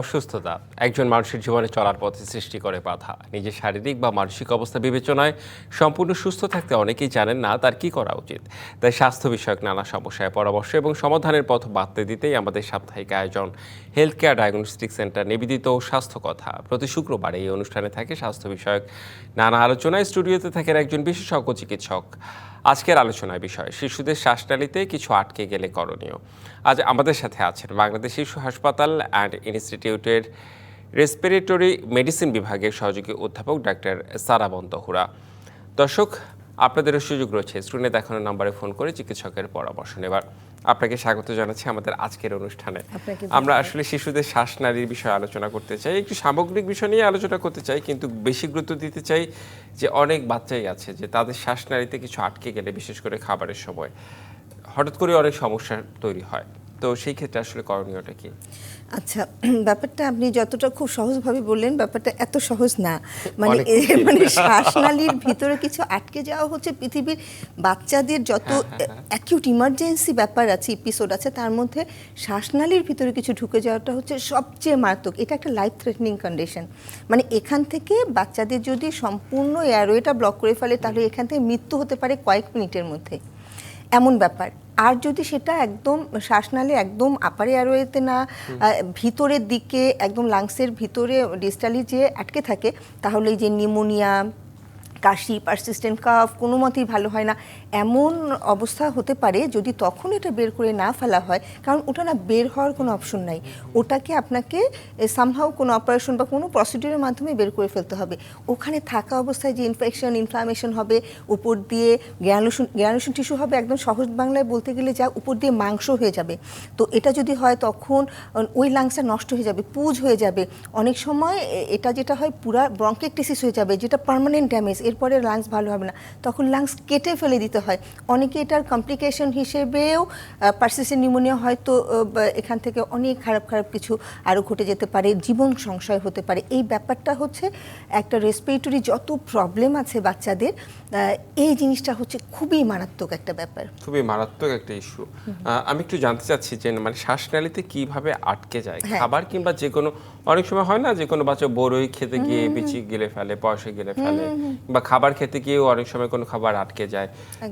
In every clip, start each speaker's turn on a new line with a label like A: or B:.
A: অসুস্থতা। একজন মানুষের জীবনে চলার পথে সৃষ্টি করে বাধা। নিজের শারীরিক বা মানসিক অবস্থা বিবেচনায় সম্পূর্ণ সুস্থ থাকতে অনেকেই জানেন না তার কি করা উচিত। তাই স্বাস্থ্য বিষয়ক নানা সমস্যায় পরামর্শ এবং সমাধানের পথ বাড়তে দিতেই আমাদের সাপ্তাহিক আয়োজন হেলথ কেয়ার ডায়াগনস্টিক সেন্টার নিবেদিত স্বাস্থ্য কথা। প্রতি শুক্রবার এই অনুষ্ঠানে থাকে স্বাস্থ্য বিষয়ক নানা আলোচনায়। স্টুডিওতে থাকেন একজন বিশেষজ্ঞ চিকিৎসক। আজকের আলোচনার বিষয়, শিশুদের শ্বাসনালীতে কিছু আটকে গেলে করণীয়। আজ আমাদের সাথে আছেন বাংলাদেশ শিশু হাসপাতাল অ্যান্ড ইনস্টিটিউটের রেসপিরেটরি মেডিসিন বিভাগের সহযোগী অধ্যাপক ডাক্তার সারাবন্ত হুরা দর্শক, আপনাদেরও সুযোগ রয়েছে। স্ক্রিনে দেখানো নাম্বারে ফোন করে চিকিৎসকের পরামর্শ নেবার। আপনাকে স্বাগত জানাচ্ছি আমাদের আজকের অনুষ্ঠানে। আমরা আসলে শিশুদের শ্বাসনালীর বিষয়ে আলোচনা করতে চাই একটু সামগ্রিক বিষয় নিয়ে আলোচনা করতে চাই কিন্তু বেশি গুরুত্ব দিতে চাই যে অনেক বাচ্চাই আছে যে তাদের শ্বাসনালীতে কিছু আটকে গেলে বিশেষ করে খাবারের সময়। হঠাৎ করে অনেক সমস্যা তৈরি হয়। তো সেই ক্ষেত্রে আসলে করণীয়টা কি?
B: আচ্ছা ব্যাপারটা আপনি যতটা খুব সহজভাবে বললেন ব্যাপারটা এত সহজ না। মানে। মানে শ্বাসনালীর ভিতরে কিছু আটকে যাওয়া হচ্ছে পৃথিবীর বাচ্চাদের যত
A: হ্যাঁ,
B: অ্যাকিউট ইমার্জেন্সি ব্যাপার আছে এপিসোড আছে তার মধ্যে শ্বাসনালীর ভিতরে কিছু ঢুকে যাওয়াটা হচ্ছে সবচেয়ে মারাত্মক। এটা একটা লাইফ থ্রেটনিং কন্ডিশন মানে এখান থেকে বাচ্চাদের যদি সম্পূর্ণ এয়ারওয়েটা ব্লক করে ফেলে তাহলে এখান থেকে মৃত্যু হতে পারে কয়েক মিনিটের মধ্যে। এমন ব্যাপার। আর যদি সেটা একদম শ্বাসনালে একদম আপার এয়ারওয়েতে না ভিতরের দিকে একদম লাংসের ভিতরে ডিস্টালি যে আটকে থাকে তাহলে এই যে নিউমোনিয়া কাশি পারসিস্টেন্ট কাফ কোনো মতেই ভালো হয় না। এমন অবস্থা হতে পারে যদি তখন এটা বের করে না ফেলা হয়, কারণ ওটা না বের হওয়ার কোনো অপশন নাই। ওটাকে আপনাকে সামহাও কোনো অপারেশন বা কোনো প্রসিডিউরের মাধ্যমে বের করে ফেলতে হবে। ওখানে থাকা অবস্থায় যে ইনফেকশন ইনফ্লামেশন হবে, উপর দিয়ে গ্যানুশন গ্যানুশন টিস্যু হবে একদম সহজ বাংলায় বলতে গেলে যা উপর দিয়ে মাংস হয়ে যাবে। তো এটা যদি হয় তখন ওই লাংসটা নষ্ট হয়ে যাবে, পুজ হয়ে যাবে। অনেক সময় এটা যেটা হয় পুরা ব্রঙ্কেকটিসিস হয়ে যাবে, যেটা পার্মানেন্ট ড্যামেজ এরপরে লাংস ভালো হবে না। তখন লাংস কেটে ফেলে দিতে হয়। অনেকে এটার কমপ্লিকেশন হিসেবেও পার্সিসেন্ট নিউমোনিয়া হয়তো এখান থেকে অনেক খারাপ খারাপ কিছু আরও ঘটে যেতে পারে জীবন সংশয় হতে পারে। এই ব্যাপারটা হচ্ছে একটা রেসপিরেটরি যত প্রবলেম আছে বাচ্চাদের এই জিনিসটা হচ্ছে খুবই মারাত্মক একটা ব্যাপার।
A: খুবই মারাত্মক একটা ইস্যু আমি একটু জানতে চাচ্ছি যে মানে শ্বাসনালীতে কীভাবে আটকে যায়?
B: হ্যাঁ।
A: খাবার কিংবা যে কোনো অনেক সময় হয় না যে কোনো বাচ্চা বড়ই খেতে গিয়ে বিচি গেলে ফেলে পয়সা গেলে ফেলে বা খাবার খেতে গিয়েও অনেক সময় কোনো খাবার আটকে যায়।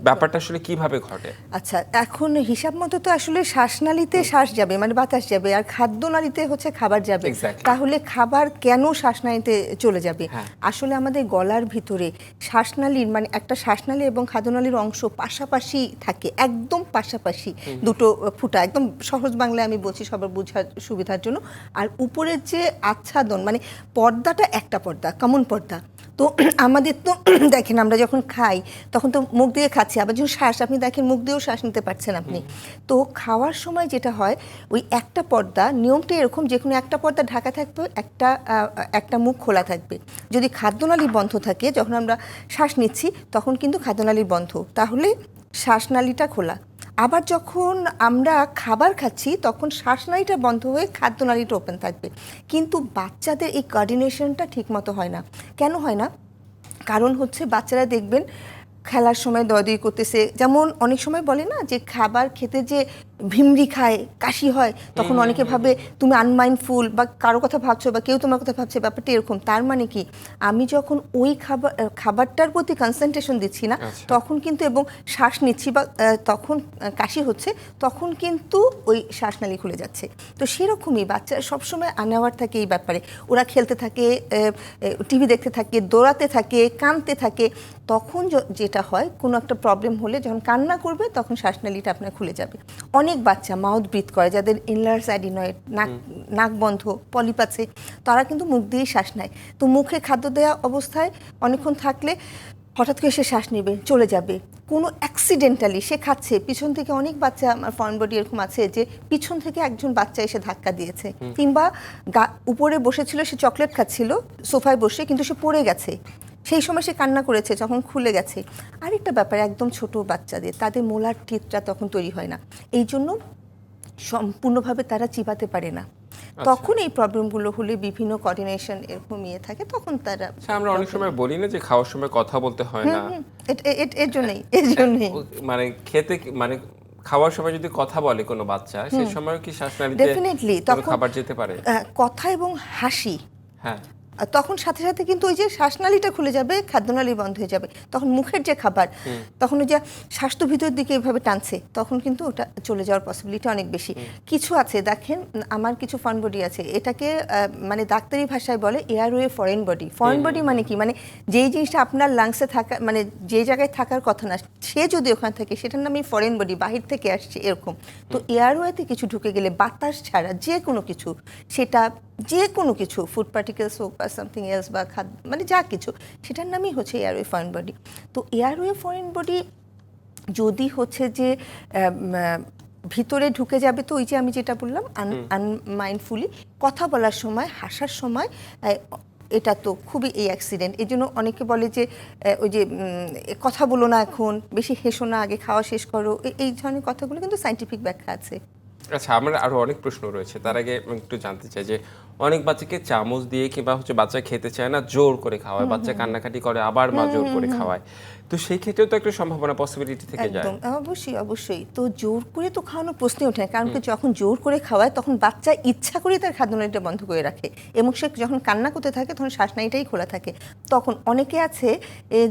A: ব্যাপারটা আসলে কীভাবে ঘটে?
B: আচ্ছা এখন হিসাব মতো তো আসলে শ্বাসনালীতে শ্বাস যাবে মানে বাতাস যাবে আর খাদ্যনালীতে হচ্ছে খাবার যাবে। তাহলে খাবার কেন শ্বাসনালীতে চলে যাবে?
A: হ্যাঁ।
B: আসলে আমাদের গলার ভিতরে শ্বাসনালীর মানে একটা শ্বাসনালী এবং খাদ্যনালীর অংশ পাশাপাশি থাকে একদম পাশাপাশি দুটো ফুটা একদম সহজ বাংলায় আমি বলছি সবার বোঝার সুবিধার জন্য। আর উপরের যে আচ্ছাদন মানে পর্দাটা একটা পর্দা কমন পর্দা। তো আমাদের তো দেখেন আমরা যখন খাই তখন তো মুখ দিয়ে খাচ্ছি আবার যখন শ্বাস আপনি দেখেন মুখ দিয়েও শ্বাস নিতে পারছেন আপনি। তো খাওয়ার সময় যেটা হয় ওই একটা পর্দা নিয়মটা এরকম যে কোনো একটা পর্দা ঢাকা থাকবে একটা একটা মুখ খোলা থাকবে। যদি খাদ্যনালী বন্ধ থাকে যখন আমরা শ্বাস নিচ্ছি তখন কিন্তু খাদ্যনালী বন্ধ। তাহলে শ্বাসনালীটা খোলা। আবার যখন আমরা খাবার খাচ্ছি, তখন শ্বাসনালীটা বন্ধ হয়ে খাদ্যনালীটা ওপেন থাকবে। কিন্তু বাচ্চাদের এই কোঅর্ডিনেশনটা ঠিকমতো হয় না। কেন হয় না? কারণ হচ্ছে বাচ্চারা দেখবেন, খেলার সময় দয়দই করতেছে। যেমন অনেক সময় বলে না যে, খাবার খেতে যে ভিমরি খায় কাশি হয় তখন অনেকে ভাবে তুমি আনমাইন্ডফুল বা কারও কথা ভাবছ বা কেউ তোমার কথা ভাবছে ব্যাপারটা এরকম। তার মানে কি? আমি যখন ওই খাবার খাবারটার প্রতি কনসেন্ট্রেশন দিচ্ছি না
A: আচ্ছা।
B: তখন কিন্তু এবং শ্বাস নিচ্ছি বা তখন কাশি হচ্ছে তখন কিন্তু ওই শ্বাসনালী খুলে যাচ্ছে। তো সেরকমই বাচ্চারা সবসময় আনাওয়ার থাকে এই ব্যাপারে। ওরা খেলতে থাকে টিভি দেখতে থাকে দৌড়াতে থাকে কাঁদতে থাকে। তখন যেটা হয় কোনো একটা প্রবলেম হলে যখন কান্না করবে তখন শ্বাসনালীটা আপনার খুলে যাবে। অনেক বাচ্চা মাউথ ব্রিথ করে যাদের ইনলার্স অ্যাডিনয়েড নাক নাক বন্ধ পলিপ আছে তারা কিন্তু মুখ দিয়েই শ্বাস নেয়। তো মুখে খাদ্য দেওয়া অবস্থায় অনেকক্ষণ থাকলে হঠাৎ করে সে শ্বাস নেবে চলে যাবে। কোনো অ্যাক্সিডেন্টালি সে খাচ্ছে পিছন থেকে অনেক বাচ্চা আমার ফরেন বডি এরকম আছে যে পিছন থেকে একজন বাচ্চা এসে ধাক্কা দিয়েছে। কিংবা গা- উপরে বসেছিল সে চকলেট খাচ্ছিল সোফায় বসে কিন্তু সে পড়ে গেছে। সেই সময় সে কান্না করেছে যখন খুলে গেছে। আরেকটা ব্যাপার একদম ছোট বাচ্চাদের তাদের মোলার টিথটা তখন তৈরি হয় না। এই জন্য সম্পূর্ণভাবে তারা চিবাতে পারে না। তখন এই প্রবলেমগুলো হলে বিভিন্ন কোঅর্ডিনেশন এরকম ইয়ে থাকে তখন তারা
A: আচ্ছা আমরা অনেক সময় বলি না যে খাওয়ার সময় কথা বলতে হয় না।
B: এর জন্যই এর জন্যই।
A: মানে খেতে মানে খাওয়ার সময় যদি কথা বলে কোনো বাচ্চা সেই সময় কি শ্বাসনালীতে কোনো
B: তখন-
A: খাবার যেতে পারে?
B: কথা এবং হাসি
A: হ্যাঁ।
B: আর তখন সাথে সাথে কিন্তু ওই যে শ্বাসনালীটা খুলে যাবে খাদ্যনালী বন্ধ হয়ে যাবে। তখন মুখের যে খাবার তখন ওই যে স্বাস্থ্য ভিতরের দিকে এভাবে টানছে তখন কিন্তু ওটা চলে যাওয়ার পসিবিলিটি অনেক বেশি। কিছু আছে দেখেন আমার কিছু ফরেন বডি আছে এটাকে মানে ডাক্তারি ভাষায় বলে airway foreign body foreign body মানে কি? মানে যেই জিনিসটা আপনার লাংসে থাকা মানে যে জায়গায় থাকার কথা না সে যদি ওখানে থাকে সেটার নামই ফরেন বডি বাহির থেকে আসছে এরকম। তো এয়ারওয়েতে কিছু ঢুকে গেলে বাতাস ছাড়া যে কোনো কিছু সেটা যে কোনো কিছু ফুড পার্টিকেলস হোক বা সামথিং এলস বা খাদ্য মানে যা কিছু সেটার নামই হচ্ছে এয়ারওয়ে ফরেন বডি তো এয়ারওয়ে ফরেন বডি যদি হচ্ছে যে ভিতরে ঢুকে যাবে তো ওই যে আমি যেটা বললাম আনমাইন্ডফুলি কথা বলার সময় হাসার সময় এটা তো খুবই এই অ্যাক্সিডেন্ট এই জন্য অনেকে বলে যে ওই যে কথা বলো না এখন বেশি হেসো না আগে খাওয়া শেষ করো এই ধরনের কথাগুলো কিন্তু সাইন্টিফিক ব্যাখ্যা আছে।
A: আচ্ছা আমার আরও অনেক প্রশ্ন রয়েছে। তার আগে একটু জানতে চাই যে অনেক বাচ্চাকে চামচ দিয়ে কিংবা হচ্ছে বাচ্চা খেতে চায় না জোর করে খাওয়ায়। বাচ্চা কান্নাকাটি করে আবার মা জোর করে খাওয়ায়। তো সেই ক্ষেত্রেও তো একটা সম্ভাবনা পসিবিলিটি থেকে যায়।
B: একদম। অবশ্যই অবশ্যই। তো জোর করে তো খাওয়ানোর প্রশ্নই ওঠে না। কারণ কি যখন জোর করে খাওয়ায় তখন বাচ্চা ইচ্ছা করে তার খাদ্যনালীটা বন্ধ করে রাখে। এবং সে যখন কান্না করতে থাকে তখন শ্বাসনালীটাই খোলা থাকে। তখন অনেকে আছে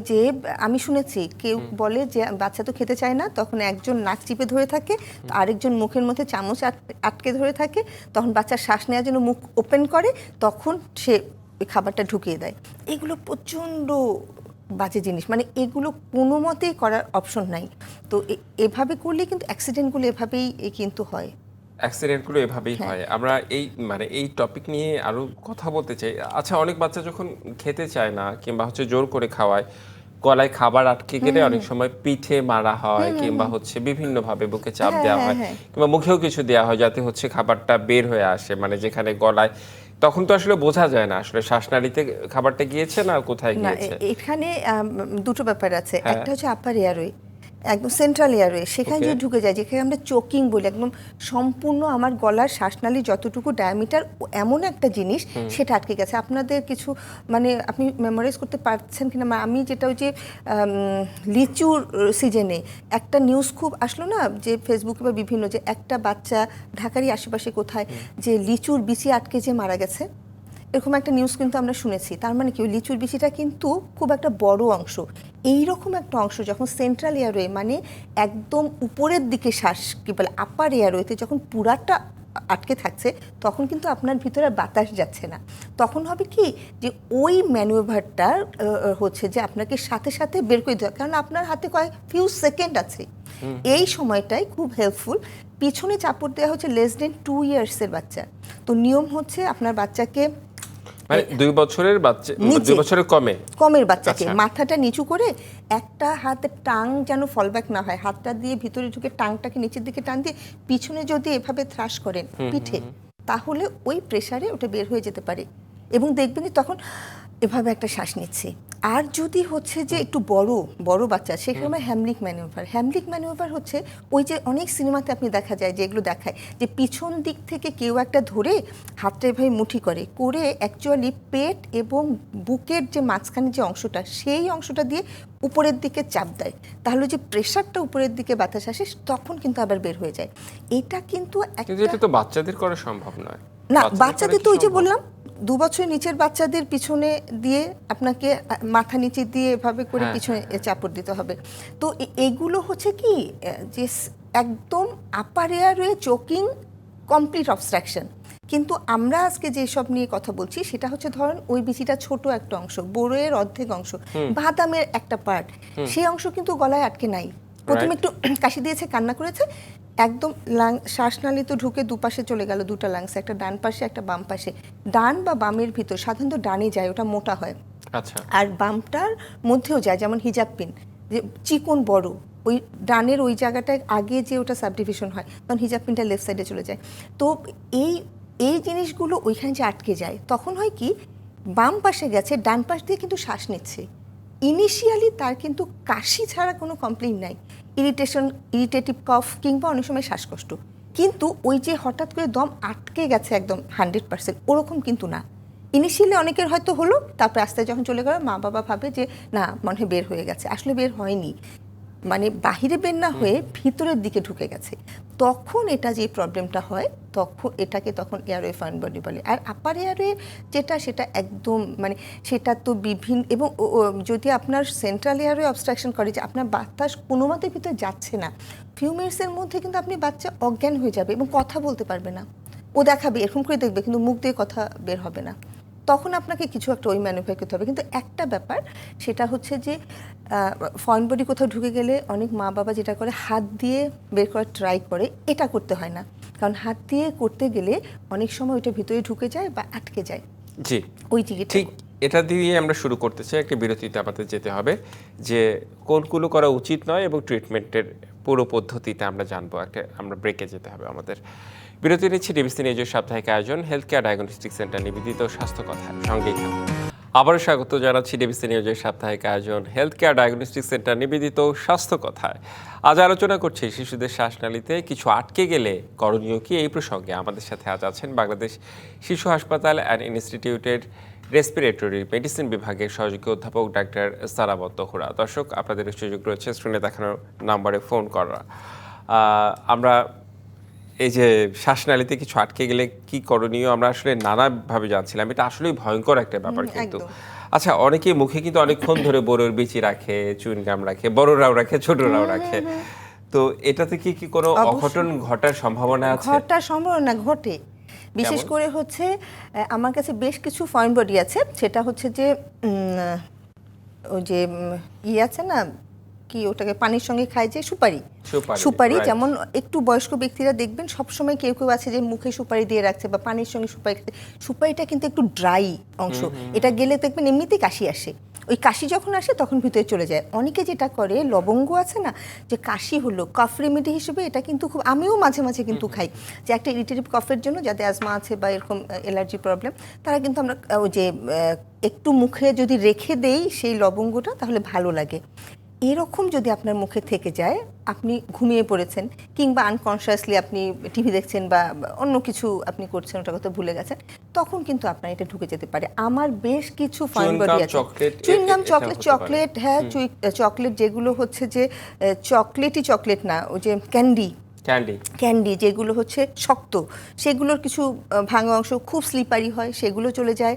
B: যে আমি শুনেছি কেউ বলে যে বাচ্চা তো খেতে চায় না তখন একজন নাক চিপে ধরে থাকে আরেকজন মুখের মধ্যে চামচ আট- আটকে ধরে থাকে তখন বাচ্চার শ্বাস নেওয়ার জন্য মুখ ওপেন করে তখন সে খাবারটা ঢুকিয়ে দেয়। এগুলো প্রচণ্ড বাজে জিনিস। মানে এগুলো কোনো মতেই করার অপশন নাই। তো এভাবে করলে কিন্তু অ্যাক্সিডেন্টগুলো এভাবেই কিন্তু হয়।
A: অ্যাক্সিডেন্টগুলো এভাবেই
B: হ্যাঁ।
A: হয়। আমরা এই মানে এই টপিক নিয়ে আরও কথা বলতে চাই। আচ্ছা অনেক বাচ্চা যখন খেতে চায় না কিংবা হচ্ছে জোর করে খাওয়ায় গলায় খাবার আটকে গেলে অনেক সময় পিঠে মারা হয় কিংবা হচ্ছে বিভিন্ন ভাবে বুকে চাপ
B: হ্যাঁ,
A: দেওয়া
B: হয়
A: হ্যাঁ। কিংবা মুখেও কিছু দেওয়া হয় যাতে হচ্ছে খাবারটা বের হয়ে আসে। মানে যেখানে গলায় তখন তো আসলে বোঝা যায় না আসলে শ্বাসনালীতে খাবারটা গিয়েছে না কোথায় গিয়েছে
B: এখানে দুটো ব্যাপার আছে
A: হ্যাঁ।
B: একটা হচ্ছে আপার এয়ারওয়ে একদম সেন্ট্রাল এয়ারওয়ে সেখানে. যদি ঢুকে যায় যেখানে আমরা চোকিং বলি একদম সম্পূর্ণ আমার গলার শ্বাসনালী যতটুকু ডায়ামিটার এমন একটা জিনিস সেটা আটকে গেছে। আপনাদের কিছু মানে আপনি মেমোরাইজ করতে পারছেন কিনা? আমি যেটা ওই যে লিচুর সিজনে একটা নিউজ খুব আসলো না যে ফেসবুকে বা বিভিন্ন যে একটা বাচ্চা ঢাকারই আশেপাশে কোথায় যে লিচুর বিচি আটকে যে মারা গেছে? এরকম একটা নিউজ কিন্তু আমরা শুনেছি। তার মানে কি? ওই লিচুর বিচিটা কিন্তু খুব একটা বড় অংশ। এই রকম একটা অংশ যখন সেন্ট্রাল এয়ারওয়ে মানে একদম উপরের দিকে শ্বাস কি বলে আপার এয়ারওয়েতে যখন পুরাটা আটকে থাকছে তখন কিন্তু আপনার ভিতরে আর বাতাস যাচ্ছে না। তখন হবে কি? যে ওই ম্যানুভারটা হচ্ছে যে আপনাকে সাথে সাথে বের করে দেওয়া কারণ আপনার হাতে কয়েক ফিউ সেকেন্ড আছে। এই সময়টাই খুব হেল্পফুল পিছনে চাপড় দেওয়া হচ্ছে লেস দেন টু ইয়ার্সের বাচ্চা। তো নিয়ম হচ্ছে আপনার বাচ্চাকে
A: মানে দুই বছরের বাচ্চা দুই বছরের কমে।
B: কমের বাচ্চাকে।
A: আচ্ছা।
B: মাথাটা নিচু করে একটা হাতে টাং যেন ফলব্যাক না হয়। হাতটা দিয়ে ভিতরে ঢুকে টাংটাকে নিচের দিকে টান দিয়ে পিছনে যদি এভাবে থ্রাস করেন পিঠে তাহলে ওই প্রেসারে ওটা বের হয়ে যেতে পারে। এবং দেখবেন যে তখন এভাবে একটা শ্বাস নিচ্ছে। আর যদি হচ্ছে যে একটু বড় বড় বাচ্চা সেখানে হ্যামলিক ম্যানুভার হ্যামলিক ম্যানুভার হচ্ছে ওই যে অনেক সিনেমাতে আপনি দেখা যায় যে এগুলো দেখায় যে পিছন দিক থেকে কেউ একটা ধরে হাতটা এভাবে মুঠি করে করে অ্যাকচুয়ালি পেট এবং বুকের যে মাঝখানে যে অংশটা সেই অংশটা দিয়ে উপরের দিকে চাপ দেয়। তাহলে যে প্রেশারটা উপরের দিকে বাতাস আসে তখন কিন্তু আবার বের হয়ে যায়। এটা কিন্তু
A: কিন্তু
B: একটা
A: এটা তো বাচ্চাদের করা সম্ভব নয়।
B: না
A: বাচ্চাদের
B: তো ওই যে বললাম দু বছর নিচের বাচ্চাদের পিছনে দিয়ে আপনাকে মাথা নিচে দিয়ে এভাবে করে
A: হ্যাঁ,
B: পিছনে চাপড় দিতে হবে। তো এগুলো হচ্ছে কি যে একদম upper airway choking complete obstruction কিন্তু আমরা আজকে যেসব নিয়ে কথা বলছি সেটা হচ্ছে ধরেন ওই বিচিটা ছোট একটা অংশ বড়োয়ের অর্ধেক অংশ বাদামের একটা পার্ট সেই অংশ কিন্তু গলায় আটকে নাই। প্রথমে একটু কাশি দিয়েছে কান্না করেছে একদম লাং শ্বাসনালী তো ঢুকে দুপাশে চলে গেল দুটো লাংস একটা ডান পাশে একটা বাম পাশে। ডান বা বামের ভিতর সাধারণত ডানে যায় ওটা মোটা হয়।
A: আচ্ছা।
B: আর বামটার মধ্যেও যায় যেমন হিজাব পিন যে চিকন বড় ওই ডানের ওই জায়গাটায় আগে যে ওটা সাবডিভিশন হয় তখন হিজাব পিনটা লেফট সাইডে চলে যায়। তো এই এই জিনিসগুলো ওইখানে যে আটকে যায় তখন হয় কি বাম পাশে গেছে ডান পাশ দিয়ে কিন্তু শ্বাস নিচ্ছে। ইনিশিয়ালি তার কিন্তু কাশি ছাড়া কোনো কমপ্লেন নাই। ইরিটেশন ইরিটেটিভ কফ কিংবা অনেক সময় শ্বাসকষ্ট। কিন্তু ওই যে হঠাৎ করে দম আটকে গেছে একদম হান্ড্রেড পার্সেন্ট ওরকম কিন্তু না। ইনিশিয়ালি অনেকের হয়তো হলো তারপরে আস্তে যখন চলে গেল মা বাবা ভাবে যে না মনে হয় বের হয়ে গেছে। আসলে বের হয়নি। মানে বাহিরে বের না হয়ে ভিতরের দিকে ঢুকে গেছে। তখন এটা যে প্রবলেমটা হয়, তখন এটাকে তখন এয়ারওয়ে ফাইন বডি বলে। আর আপার এয়ারওয়ে যেটা, সেটা একদম মানে সেটা তো বিভিন্ন, এবং যদি আপনার সেন্ট্রাল এয়ারওয়ে অবস্ট্রাকশন করে যে আপনার বাতাস কোনো মতে ভিতরে যাচ্ছে না ফিউ মিনিটসের মধ্যে কিন্তু আপনি বাচ্চা অজ্ঞান হয়ে যাবে এবং কথা বলতে পারবে না। ও দেখাবে, এরকম করে দেখবে, কিন্তু মুখ দিয়ে কথা বের হবে না। তখন আপনাকে কিছু একটা ওই ম্যানুফ্যাক করতে হবে। কিন্তু একটা ব্যাপার সেটা হচ্ছে যে ফরেন বডি কোথাও ঢুকে গেলে অনেক মা বাবা যেটা করে হাত দিয়ে বের করার ট্রাই করে এটা করতে হয় না। কারণ হাত দিয়ে করতে গেলে অনেক সময় ওইটা ভিতরে ঢুকে যায় বা আটকে যায়।
A: জি।
B: ওই টিকিট
A: ঠিক এটা দিয়ে আমরা শুরু করতে চাই। একটা বিরতিতে আমাদের যেতে হবে যে কোনগুলো করা উচিত নয় এবং ট্রিটমেন্টের পুরো পদ্ধতিতে আমরা জানব। একটা আমরা ব্রেকে যেতে হবে আমাদের। বিরতি নিচ্ছি ডিবিসি নিজের সাপ্তাহিক আয়োজন হেলথ কেয়ার ডায়াগনস্টিক সেন্টার নিবেদিত স্বাস্থ্য কথা। সঙ্গেই আবারও স্বাগত জানাচ্ছি ডিবিসি নিউজের সাপ্তাহিক আয়োজন হেলথ কেয়ার ডায়াগনস্টিক সেন্টার নিবেদিত স্বাস্থ্য কথায়। আজ আলোচনা করছি শিশুদের শ্বাসনালীতে কিছু আটকে গেলে করণীয় কি এই প্রসঙ্গে। আমাদের সাথে আজ আছেন বাংলাদেশ শিশু হাসপাতাল অ্যান্ড ইনস্টিটিউটের রেসপিরেটরি মেডিসিন বিভাগের সহযোগী অধ্যাপক ডাক্তার সারাবত হোরা দর্শক, আপনাদের সুযোগ রয়েছে, স্ক্রিনে দেখানোর নাম্বারে ফোন করা। আমরা এই যে শ্বাসনালীতে কিছু আটকে গেলে কি করণীয়? আমরা আসলে নানাভাবে জানছিলাম। এটা আসলেই ভয়ঙ্কর একটা ব্যাপার কিন্তু। আচ্ছা অনেকে মুখে কিন্তু অনেকক্ষণ ধরে বড়োর বিচি রাখে চুইনগাম রাখে বড়রাও রাখে ছোটরাও রাখে। তো এটাতে কি কি কোনো অঘটন ঘটার সম্ভাবনা আছে?
B: ঘটার সম্ভাবনা ঘটে। বিশেষ করে হচ্ছে আমার কাছে বেশ কিছু ফরেন বডি আছে। সেটা হচ্ছে যে ওই যে উম, ই আছে না কি ওটাকে পানির সঙ্গে খায় যে সুপারি।
A: সুপারি,
B: সুপারি যেমন একটু বয়স্ক ব্যক্তিরা দেখবেন সবসময় কেউ কেউ আছে যে মুখে সুপারি দিয়ে রাখছে বা পানির সঙ্গে সুপারি খাচ্ছে সুপারিটা কিন্তু একটু ড্রাই অংশ। এটা গেলে দেখবেন এমনিতেই কাশি আসে। ওই কাশি যখন আসে তখন ভিতরে চলে যায়। অনেকে যেটা করে লবঙ্গ আছে না যে কাশি হলো কফ রেমেডি হিসেবে এটা কিন্তু খুব আমিও মাঝে মাঝে কিন্তু খাই। যে একটা ইরিটেটিভ কফের জন্য যাদের অ্যাজমা আছে বা এরকম অ্যালার্জি প্রবলেম তারা কিন্তু আমরা ওই যে একটু মুখে যদি রেখে দেই সেই লবঙ্গটা তাহলে ভালো লাগে। এরকম যদি আপনার মুখে থেকে যায় আপনি ঘুমিয়ে পড়েছেন কিংবা আনকনসিয়াসলি আপনি টিভি দেখছেন বা অন্য কিছু আপনি করছেন ওটা কথা ভুলে গেছেন তখন কিন্তু আপনার এটা ঢুকে যেতে পারে। আমার বেশ কিছু ফাইন
A: Chewing
B: বডি আছে। চুইংগাম চকলেট চকলেট হ্যাঁ চকলেট যেগুলো হচ্ছে যে চকলেটই চকলেট না ওই যে ক্যান্ডি
A: ক্যান্ডি
B: ক্যান্ডি যেগুলো হচ্ছে শক্ত। সেগুলোর কিছু ভাঙা অংশ খুব স্লিপারি হয় সেগুলো চলে যায়।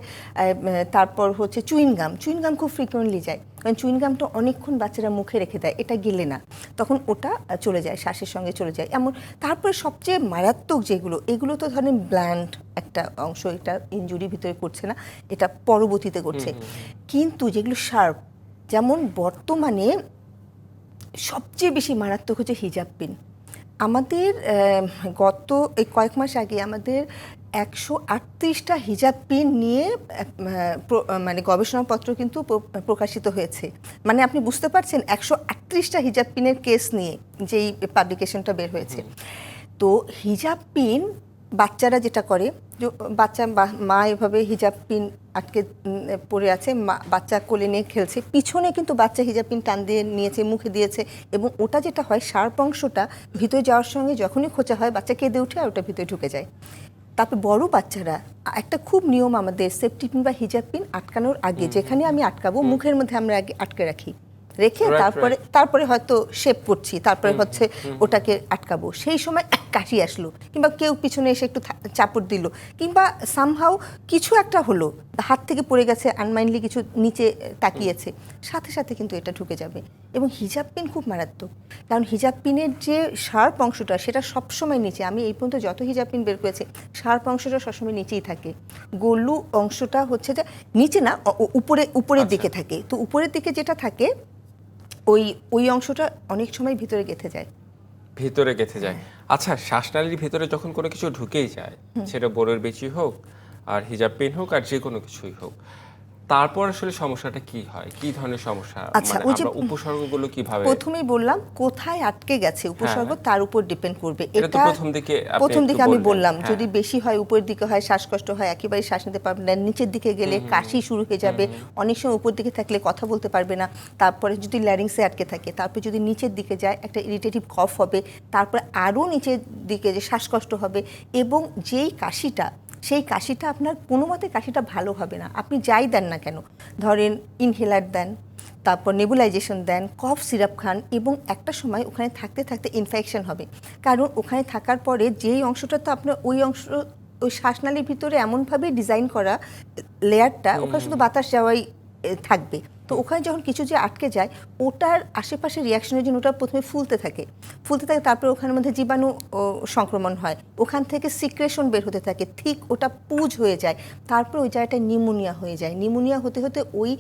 B: তারপর হচ্ছে চুইনগাম চুইনগাম খুব ফ্রিকোয়েন্টলি যায়। কারণ চুইনগামটা অনেকক্ষণ বাচ্চারা মুখে রেখে দেয় এটা গেলে না। তখন ওটা চলে যায় শ্বাসের সঙ্গে চলে যায়। এমন তারপরে সবচেয়ে মারাত্মক যেগুলো এগুলো তো ধরেন ব্ল্যান্ড একটা অংশ এটা ইঞ্জুরি ভিতরে করছে না এটা পরবর্তীতে করছে কিন্তু যেগুলো শার্প যেমন বর্তমানে সবচেয়ে বেশি মারাত্মক হচ্ছে হিজাব পিন আমাদের গত এই কয়েক মাস আগে আমাদের একশো আটত্রিশটা হিজাব পিন নিয়ে মানে গবেষণাপত্র কিন্তু প্রকাশিত হয়েছে। মানে আপনি বুঝতে পারছেন একশো আটত্রিশটা হিজাব পিনের কেস নিয়ে যেই পাবলিকেশনটা বের হয়েছে। তো হিজাব পিন বাচ্চারা যেটা করে বাচ্চা মা এভাবে হিজাব পিন আটকে পড়ে আছে মা- বাচ্চা কোলে নিয়ে খেলছে পিছনে কিন্তু বাচ্চা হিজাব পিন টান দিয়ে নিয়েছে মুখে দিয়েছে এবং ওটা যেটা হয় শার্প অংশটা ভিতরে যাওয়ার সঙ্গে যখনই খোঁচা হয় বাচ্চা কেঁদে উঠে আর ওটা ভিতরে ঢুকে যায়। তারপর বড় বাচ্চারা একটা খুব নিয়ম আমাদের সেফটি পিন বা হিজাব পিন আটকানোর আগে যেখানে আমি আটকাবো মুখের মধ্যে আমরা আগে আটকে রাখি। রেখে তারপরে তারপরে হয়তো শেপ করছি তারপরে হচ্ছে ওটাকে আটকাবো। সেই সময় এক কাশি আসলো কিংবা কেউ পিছনে এসে একটু চাপড় দিল কিংবা সামহাও কিছু একটা হলো হাত থেকে পড়ে গেছে আনমাইন্ডলি কিছু নিচে তাকিয়েছে সাথে সাথে কিন্তু এটা ঢুকে যাবে। এবং হিজাব পিন খুব মারাত্মক কারণ হিজাব পিনের যে শার্প অংশটা সেটা সবসময় নিচে আমি এই পর্যন্ত যত হিজাব পিন বের করেছি শার্প অংশটা সবসময় নিচেই থাকে। গোলু অংশটা হচ্ছে যে নিচে না উপরে উপরের দিকে থাকে। তো উপরের দিকে যেটা থাকে ওই ওই অংশটা অনেক সময় ভিতরে গেঁথে যায়।
A: ভিতরে গেঁথে যায়। আচ্ছা শ্বাসনালীর ভিতরে যখন কোনো কিছু ঢুকেই যায় সেটা বোরের বেচি হোক আর হিজাব পেন হোক আর যে কোনো কিছুই হোক তারপর আসলে সমস্যাটা কি হয়? কি ধরনের সমস্যা?
B: আচ্ছা,
A: মানে
B: ওই যে-
A: উপসর্গগুলো কীভাবে
B: প্রথমেই বললাম কোথায় আটকে গেছে উপসর্গ তার উপর ডিপেন্ড করবে।
A: হ্যাঁ। এটা প্রথম দিকে
B: প্রথম দিকে আমি বললাম
A: হ্যাঁ।
B: যদি বেশি হয় উপরের দিকে হয় শ্বাসকষ্ট হয় একেবারে শ্বাস নিতে পারবে না নিচের দিকে গেলে কাশি শুরু হয়ে যাবে অনেক সময় উপর দিকে থাকলে কথা বলতে পারবে না তারপরে যদি ল্যারিংসে আটকে থাকে তারপরে যদি নিচের দিকে যায় একটা ইরিটেটিভ কফ হবে তারপরে আরও নিচের দিকে যে শ্বাসকষ্ট হবে এবং যেই কাশিটা সেই কাশিটা আপনার কোনো মতে কাশিটা ভালো হবে না। আপনি যাই দেন না কেন ধরেন ইনহেলার দেন তারপর নেবুলাইজেশন দেন কফ সিরাপ খান এবং একটা সময় ওখানে থাকতে থাকতে ইনফেকশন হবে। কারণ ওখানে থাকার পরে যেই অংশটা তো আপনার ওই অংশ ওই শ্বাসনালীর ভিতরে এমনভাবে ডিজাইন করা লেয়ারটা ওখানে শুধু বাতাস যাওয়াই থাকবে। তো ওখানে যখন কিছু যে আটকে যায় ওটার আশেপাশে রিয়াকশনের জন্য ওটা প্রথমে ফুলতে থাকে। ফুলতে থাকে তারপরে ওখানের মধ্যে জীবাণু সংক্রমণ হয়। ওখান থেকে সিক্রেশন বের হতে থাকে। ঠিক ওটা পুজ হয়ে যায়। তারপর ওই জায়গাটায় নিউমোনিয়া হয়ে যায়। নিউমোনিয়া হতে হতে ওই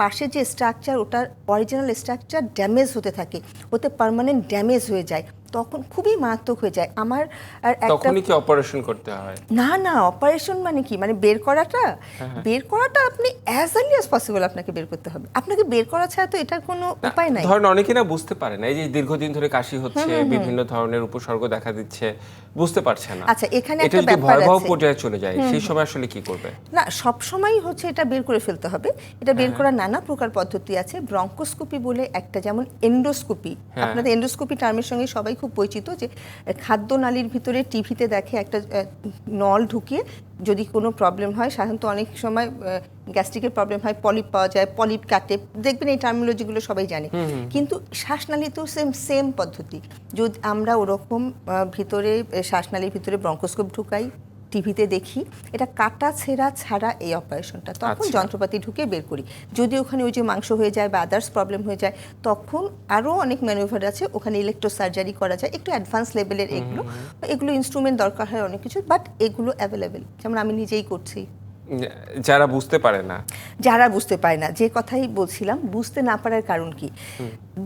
B: পাশে যে স্ট্রাকচার ওটার অরিজিনাল স্ট্রাকচার ড্যামেজ হতে থাকে। ওতে পার্মানেন্ট ড্যামেজ হয়ে যায়। তখন খুবই মারাত্মক হয়ে যায়। আমার আর একটা
A: তখনই কি অপারেশন করতে হয়?
B: না না অপারেশন মানে কি? মানে বের করাটা?
A: হ্যাঁ,
B: বের করাটা আপনি অ্যাজ আর্লি অ্যাজ পসিবল আপনাকে বের করতে হবে। আপনাকে বের করা ছাড়া তো এটার কোনো উপায় নাই।
A: ধরেন অনেকে না বুঝতে পারে না। এই যে দীর্ঘদিন ধরে কাশি হচ্ছে বিভিন্ন ধরনের উপসর্গ দেখা দিচ্ছে বুঝতে পারছে না।
B: আচ্ছা, এখানে একটা ব্যাপার
A: ভয়াবহ
B: আছে।
A: পর্যায়ে চলে যায় সেই সময় আসলে কি করবে?
B: না সব সময় হচ্ছে এটা বের করে ফেলতে হবে। এটা
A: হ্যাঁ,
B: বের করার নানা প্রকার পদ্ধতি আছে। ব্রঙ্কোস্কোপি বলে একটা যেমন এন্ডোস্কোপি
A: হ্যাঁ।
B: আপনাদের এন্ডোস্কোপি টার্মের সঙ্গে সবাই খুব পরিচিত যে খাদ্য নালীর ভিতরে টিভিতে দেখে একটা নল ঢুকিয়ে যদি কোনো প্রবলেম হয় সাধারণত অনেক সময় গ্যাস্ট্রিকের প্রবলেম হয় পলিপ পাওয়া যায় পলিপ কাটে দেখবেন এই টার্মিনোলজিগুলো সবাই জানে। কিন্তু শ্বাসনালী তো সেম সেম পদ্ধতি। যদি আমরা ওরকম ভিতরে শ্বাসনালীর ভিতরে ব্রঙ্কোস্কোপ ঢুকাই টিভিতে দেখি এটা কাটা ছেঁড়া ছাড়া এই অপারেশনটা তখন
A: আচ্ছা।
B: যন্ত্রপাতি ঢুকে বের করি। যদি ওখানে ওই যে মাংস হয়ে যায় বা আদার্স প্রবলেম হয়ে যায় তখন আরও অনেক ম্যানুভার আছে। ওখানে ইলেকট্রো সার্জারি করা যায়। একটু অ্যাডভান্স লেভেলের এগুলো। এগুলো ইনস্ট্রুমেন্ট দরকার হয় অনেক কিছু বাট এগুলো অ্যাভেলেবেল যেমন আমি নিজেই করছি।
A: যারা বুঝতে পারে না।
B: যারা বুঝতে পারে না যে কথাই বলছিলাম বুঝতে না পারার কারণ কি?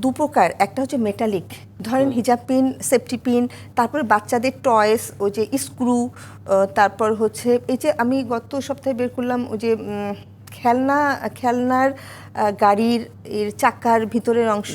B: দু প্রকার একটা হচ্ছে মেটালিক ধরেন হিজাব পিন সেফটি পিন তারপরে বাচ্চাদের টয়েস ওই যে স্ক্রু তারপর হচ্ছে এই যে আমি গত সপ্তাহে বের করলাম ওই যে খেলনা খেলনার গাড়ির এর চাকার ভিতরের অংশ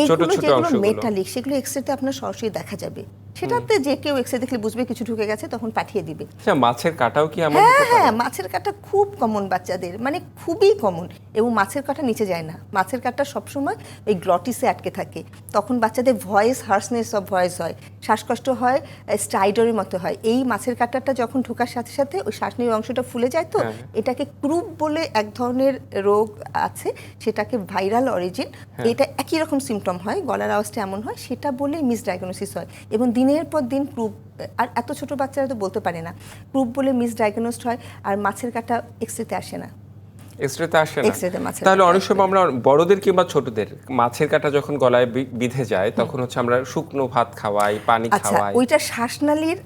B: এইগুলো যেগুলো মেটালিক সেগুলো এক্সরেতে আপনার সরাসরি দেখা যাবে। সেটাতে যে কেউ এক্সরে দেখলে বুঝবে কিছু ঢুকে গেছে তখন পাঠিয়ে দিবে।
A: আচ্ছা মাছের কাটাও কি
B: হ্যাঁ হ্যাঁ মাছের কাঁটা খুব কমন বাচ্চাদের মানে খুবই কমন এবং মাছের কাঁটা নিচে যায় না। মাছের কাঁটা সবসময় ওই গ্লটিসে আটকে থাকে। তখন বাচ্চাদের ভয়েস হার্সনেস অফ ভয়েস হয়। শ্বাসকষ্ট হয় স্ট্রাইডরের মতো হয়। এই মাছের কাঁটাটা যখন ঢোকার সাথে সাথে ওই শ্বাসনীয় অংশটা ফুলে যায় তো
A: হ্যাঁ।
B: এটাকে ক্রুপ বলে এক ধরনের রোগ আছে সেটাকে ভাইরাল অরিজিন
A: হ্যাঁ।
B: এটা একই রকম সিমটম হয় গলার আওয়াজটা এমন হয় সেটা বলে মিসডায়াগনোসিস হয়। এবং দিনের পর দিন ক্রুপ আর এত ছোট বাচ্চারা তো বলতে পারে না ক্রুপ বলে মিসডায়াগনোসড হয় আর মাছের কাটা এক্সরেতে আসে না।
A: এক্সরেতে আসে না। তাহলে অনেক সময় আমরা বড়দের কিংবা ছোটদের মাছের কাটা যখন গলায় বিঁধে যায় তখন হচ্ছে আমরা শুকনো ভাত খাওয়াই পানি
B: আচ্ছা
A: খাওয়াই।
B: ওইটা শ্বাসনালীর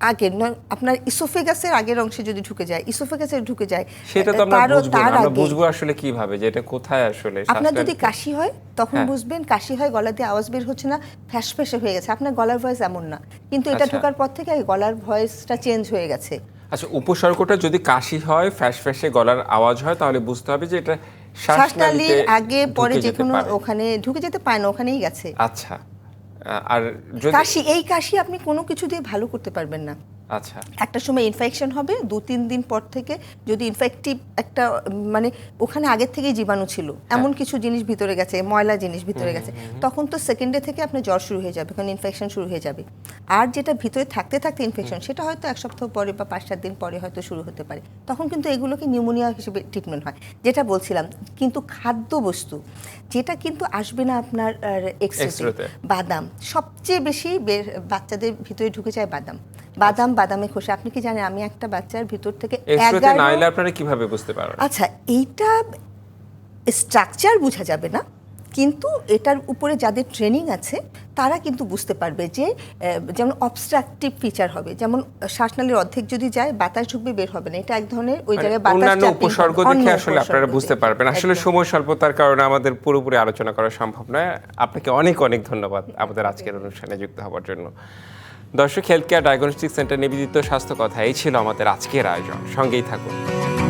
B: আগে আপনার ইসোফেগাসের আগের অংশে যদি ঢুকে যায় ইসোফেগাসে ঢুকে যায়
A: সেটা তো আমরা বুঝব আমরা বুঝব আসলে কীভাবে যে এটা কোথায় আসলে
B: আপনার যদি কাশি হয় তখন
A: হ্যাঁ।
B: বুঝবেন কাশি হয় গলা দিয়ে আওয়াজ বের হচ্ছে না ফ্যাস ফ্যাসে হয়ে গেছে। আপনার গলার ভয়েস এমন না। কিন্তু এটা
A: আচ্ছা।
B: ঢোকার পর থেকে গলার ভয়েসটা চেঞ্জ হয়ে গেছে।
A: আচ্ছা উপসর্গটা যদি কাশি হয় ফ্যাস ফ্যাসে গলার আওয়াজ হয় তাহলে বুঝতে হবে যে এটা
B: শ্বাসনালীর আগে পরে যে কোনো ওখানে ঢুকে যেতে পারে না ওখানেই গেছে।
A: আচ্ছা। আর
B: কাশি এই কাশি আপনি কোনো কিছু দিয়ে ভালো করতে পারবেন না।
A: আচ্ছা।
B: একটা সময় ইনফেকশন হবে দু তিন দিন পর থেকে যদি ইনফেক্টিভ একটা মানে ওখানে আগের থেকেই জীবাণু ছিল এমন কিছু জিনিস ভিতরে গেছে ময়লা জিনিস ভিতরে গেছে তখন তো সেকেন্ডে থেকে আপনার জ্বর শুরু হয়ে যাবে কারণ ইনফেকশন শুরু হয়ে যাবে। আর যেটা ভিতরে থাকতে থাকতে ইনফেকশন সেটা হয়তো এক সপ্তাহ পরে বা পাঁচ সাত দিন পরে হয়তো শুরু হতে পারে। তখন কিন্তু এগুলোকে নিউমোনিয়া হিসেবে ট্রিটমেন্ট হয়। যেটা বলছিলাম কিন্তু খাদ্য বস্তু যেটা কিন্তু আসবে না আপনার এক্সরেতে বাদাম। সবচেয়ে বেশি বাচ্চাদের ভিতরে ঢুকে যায় বাদাম। বাদাম বাদামে খোসা। আপনি কি জানেন আমি একটা বাচ্চার ভিতর থেকে এগারো
A: আপনারা কীভাবে বুঝতে পারবেন?
B: আচ্ছা এইটা স্ট্রাকচার বোঝা যাবে না। কিন্তু এটার উপরে যাদের ট্রেনিং আছে তারা কিন্তু বুঝতে পারবে যে যেমন অবস্ট্রাকটিভ ফিচার হবে। যেমন শ্বাসনালীর অর্ধেক যদি যায় বাতাস ঢুকবে বের হবে না। এটা এক ধরনের ওই
A: মানে
B: জায়গায় বাতাস
A: অন্যান্য উপসর্গ দেখে আসলে আপনারা বুঝতে পারবেন। আসলে সময় স্বল্পতার কারণে আমাদের পুরোপুরি আলোচনা করা সম্ভব নয়। আপনাকে অনেক অনেক ধন্যবাদ আমাদের আজকের অনুষ্ঠানে যুক্ত হওয়ার জন্য। দর্শক হেলথ কেয়ার ডায়াগনস্টিক সেন্টার নিবেদিত স্বাস্থ্য কথা এই ছিল আমাদের আজকের আয়োজন। সঙ্গেই থাকুন।